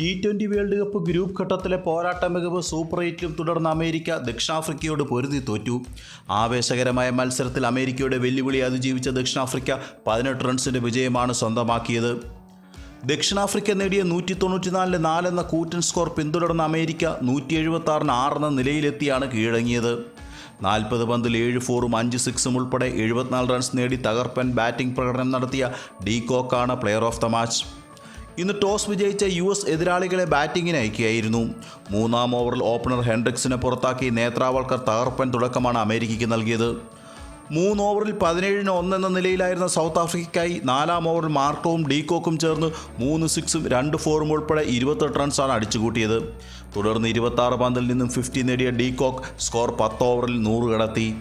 T twenty world cup group ഘട്ടത്തിലെ പോരാട്ട മികവ് സൂപ്പർ എയ്റ്റിലും തുടർന്ന് അമേരിക്ക ദക്ഷിണാഫ്രിക്കയോട് പൊരുതി തോറ്റു. ആവേശകരമായ മത്സരത്തിൽ അമേരിക്കയുടെ വെല്ലുവിളി അതിജീവിച്ച ദക്ഷിണാഫ്രിക്ക പതിനെട്ട് റൺസിന്റെ വിജയമാണ് സ്വന്തമാക്കിയത്. ദക്ഷിണാഫ്രിക്ക നേടിയ നൂറ്റി തൊണ്ണൂറ്റിനാലിന് നാലെന്ന കൂറ്റൻ സ്കോർ പിന്തുടർന്ന അമേരിക്ക നൂറ്റി എഴുപത്തി ആറിന് ആറെന്ന നിലയിലെത്തിയാണ് കീഴടങ്ങിയത്. നാൽപ്പത് പന്തിൽ ഏഴ് ഫോറും അഞ്ച് സിക്സും ഉൾപ്പെടെ എഴുപത്തിനാല് റൺസ് നേടി തകർപ്പൻ ബാറ്റിംഗ് പ്രകടനം നടത്തിയ ഡി കോക്കാണ് പ്ലെയർ ഓഫ് ദ മാച്ച്. ഇന്ന് ടോസ് വിജയിച്ച യു എസ് എതിരാളികളെ ബാറ്റിങ്ങിന് അയക്കുകയായിരുന്നു. മൂന്നാം ഓവറിൽ ഓപ്പണർ ഹെൻഡ്രിക്സിനെ പുറത്താക്കി നേത്രാവൾക്കർ തകർപ്പൻ തുടക്കമാണ് അമേരിക്കയ്ക്ക് നൽകിയത്. മൂന്ന് ഓവറിൽ പതിനേഴിന് എന്ന നിലയിലായിരുന്ന സൗത്ത് ആഫ്രിക്കയ്ക്കായി നാലാം ഓവറിൽ മാർക്കോവും ഡീകോക്കും ചേർന്ന് മൂന്ന് സിക്സും രണ്ട് ഫോറും ഉൾപ്പെടെ ഇരുപത്തെട്ട് റൺസാണ് അടിച്ചുകൂട്ടിയത്. തുടർന്ന് ഇരുപത്താറ് പന്തിൽ നിന്നും ഫിഫ്റ്റി നേടിയ ഡീകോക്ക് സ്കോർ പത്ത് ഓവറിൽ നൂറ് കടത്തി.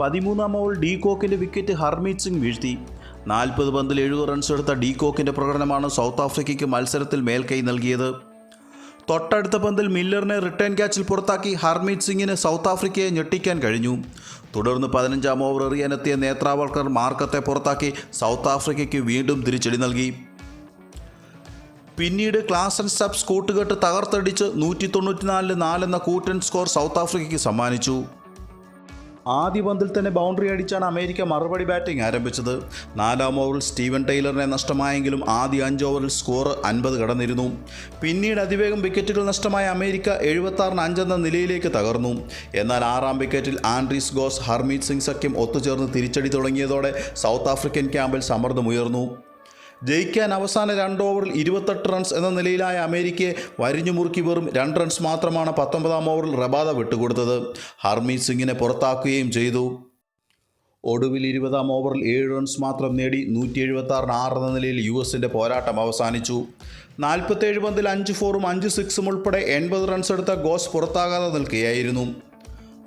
പതിമൂന്നാം ഓവറിൽ ഡീകോക്കിന്റെ വിക്കറ്റ് ഹർമീത് സിംഗ് വീഴ്ത്തി. നാൽപ്പത് പന്തിൽ എഴുപത് റൺസ് എടുത്ത ഡീകോക്കിന്റെ പ്രകടനമാണ് സൗത്ത് ആഫ്രിക്കയ്ക്ക് മത്സരത്തിൽ മേൽക്കൈ നൽകിയത്. തൊട്ടടുത്ത പന്തിൽ മില്ലറിനെ റിട്ടേൺ ക്യാച്ചിൽ പുറത്താക്കി ഹർമീത് സിംഗിന് സൗത്ത് ആഫ്രിക്കയെ ഞെട്ടിക്കാൻ കഴിഞ്ഞു. തുടർന്ന് പതിനഞ്ചാം ഓവർ എറിയാനെത്തിയ നേത്രാവൾക്കർ മാർക്കത്തെ പുറത്താക്കി സൗത്ത് ആഫ്രിക്കയ്ക്ക് വീണ്ടും തിരിച്ചടി നൽകി. പിന്നീട് ക്ലാസ് ആൻഡ് സ്റ്റബ്സ് കൂട്ടുകെട്ട് തകർത്തടിച്ച് നൂറ്റി തൊണ്ണൂറ്റിനാലിന് നാലെന്ന കൂറ്റൻ സ്കോർ സൗത്ത് ആഫ്രിക്കയ്ക്ക് സമ്മാനിച്ചു. ആദ്യ പന്തിൽ തന്നെ ബൗണ്ടറി അടിച്ചാണ് അമേരിക്ക മറുപടി ബാറ്റിംഗ് ആരംഭിച്ചത്. നാലാം ഓവറിൽ സ്റ്റീവൻ ടൈലറിനെ നഷ്ടമായെങ്കിലും ആദ്യ അഞ്ച് ഓവറിൽ സ്കോർ അൻപത് കടന്നിരുന്നു. പിന്നീട് അതിവേഗം വിക്കറ്റുകൾ നഷ്ടമായ അമേരിക്ക എഴുപത്താറിന് അഞ്ചെന്ന നിലയിലേക്ക് തകർന്നു. എന്നാൽ ആറാം വിക്കറ്റിൽ ആൻഡ്രീസ് ഗോസ് ഹർമീത് സിംഗ് സഖ്യം ഒത്തുചേർന്ന് തിരിച്ചടി തുടങ്ങിയതോടെ സൗത്ത് ആഫ്രിക്കൻ ക്യാമ്പിൽ സമ്മർദ്ദമുയർന്നു. ജയിക്കാൻ അവസാന രണ്ട് ഓവറിൽ ഇരുപത്തെട്ട് റൺസ് എന്ന നിലയിലായ അമേരിക്കയെ വരിഞ്ഞു മുറുക്കി വെറും രണ്ട് റൺസ് മാത്രമാണ് പത്തൊമ്പതാം ഓവറിൽ റബാദ വിട്ടുകൊടുത്തത്. ഹർമീത് സിംഗിനെ പുറത്താക്കുകയും ചെയ്തു. ഒടുവിൽ ഇരുപതാം ഓവറിൽ ഏഴ് റൺസ് മാത്രം നേടി നൂറ്റി എഴുപത്തി ആറിന് ആറ് എന്ന നിലയിൽ യു എസിന്റെ പോരാട്ടം അവസാനിച്ചു. നാൽപ്പത്തേഴ് പന്തിൽ അഞ്ച് ഫോറും അഞ്ച് സിക്സും ഉൾപ്പെടെ എൺപത് റൺസ് എടുത്ത ഗോസ് പുറത്താകാതെ നിൽക്കുകയായിരുന്നു.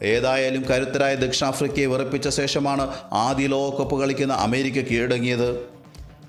ഏതായാലും കരുത്തരായ ദക്ഷിണാഫ്രിക്കയെ വിറപ്പിച്ച ശേഷമാണ് ആദ്യ ലോകകപ്പ് കളിക്കുന്ന അമേരിക്ക കീഴടങ്ങിയത്.